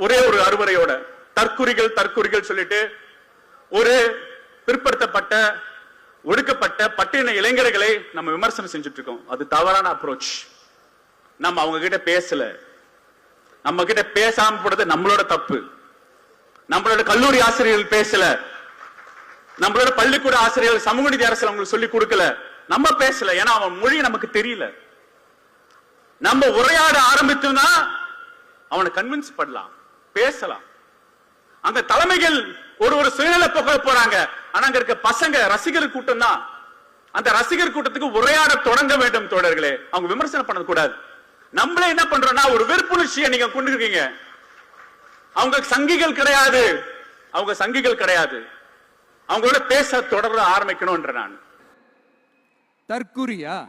ஒரே ஒரு அறுவரையோட தற்குறிகள் தற்குறிகள் சொல்லிட்டு ஒரு பிற்படுத்தப்பட்ட ஒடுக்கப்பட்ட பட்டின இளைஞர்களை நம்ம விமர்சனம் செஞ்சுட்டு இருக்கோம் அது தவறான அப்ரோச் நம்ம அவங்க கிட்ட பேசல. நம்ம கிட்ட பேசாம போறது நம்மளோட தப்பு. நம்மளோட கல்லூரி ஆசிரியர்கள் பேசல. நம்மளோட பள்ளிக்கூட ஆசிரியர்கள் சமூக நீதி அரசு அவங்களுக்கு சொல்லி கொடுக்கல. நம்ம பேசல. ஏன்னா அவன் மொழி நமக்கு தெரியல. நம்ம உரையாட ஆரம்பித்தோம்னா அவனை கன்வின்ஸ் பண்ணலாம். பேசலாம். அந்த தலைமைகள் ஒரு ஒரு சுயநல போக போறாங்க. ஆனா அங்க இருக்க பசங்க ரசிகர் கூட்டம் தான். அந்த ரசிகர் கூட்டத்துக்கு உரையாட தொடங்க வேண்டும் தோழர்களே. அவங்க விமர்சனம் பண்ண கூடாது. நம்மளே என்ன பண்றோம்னா ஒரு வெறுப்புணர்ச்சியை நீங்க கொண்டு இருக்கீங்க. அவங்க சங்கிகள் கிடையாது. அவங்க சங்கிகள் கிடையாது. அவங்களோட பேச தொடர ஆரம்பிக்கணும்ன்ற நான். தற்குறியா?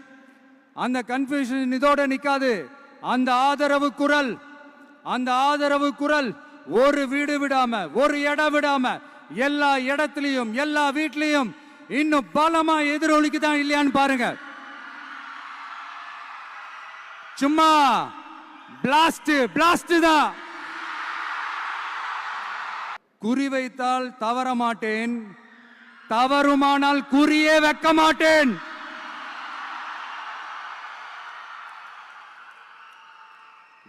அந்த கன்ஃபியூஷன் இதோட நிற்காது அந்த ஆதரவு குரல் அந்த ஆதரவு குரல் ஒரு வீடு விடாம ஒரு இடம் விடாம எல்லா இடத்துலையும் எல்லா வீட்லையும் இன்னும் பலமா எதிரொலிக்கு தான் இல்லையான்னு பாருங்க. சும்மா பிளாஸ்ட் பிளாஸ்ட் தான் குறிவைத்தால் தவற மாட்டேன் தவறுமானால் குறியே வைக்க மாட்டேன்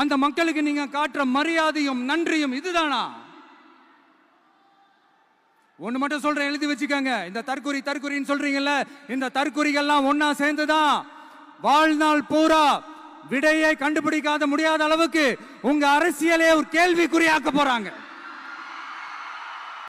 அந்த மக்களுக்கு நீங்க காட்டுற மரியாதையும் நன்றியும் இதுதானா? ஒண்ணு மட்டும் சொல்றேன் எழுதி வச்சுக்கோங்க. இந்த தற்குறி தற்குறின்னு சொல்றீங்கல்ல இந்த தற்குறிகள்லாம் ஒன்னா சேர்ந்துதான் வாழ்நாள் பூரா விடையை கண்டுபிடிக்காத முடியாத அளவுக்கு உங்க அரசியலே ஒரு கேள்விக்குறியாக்க போறாங்க.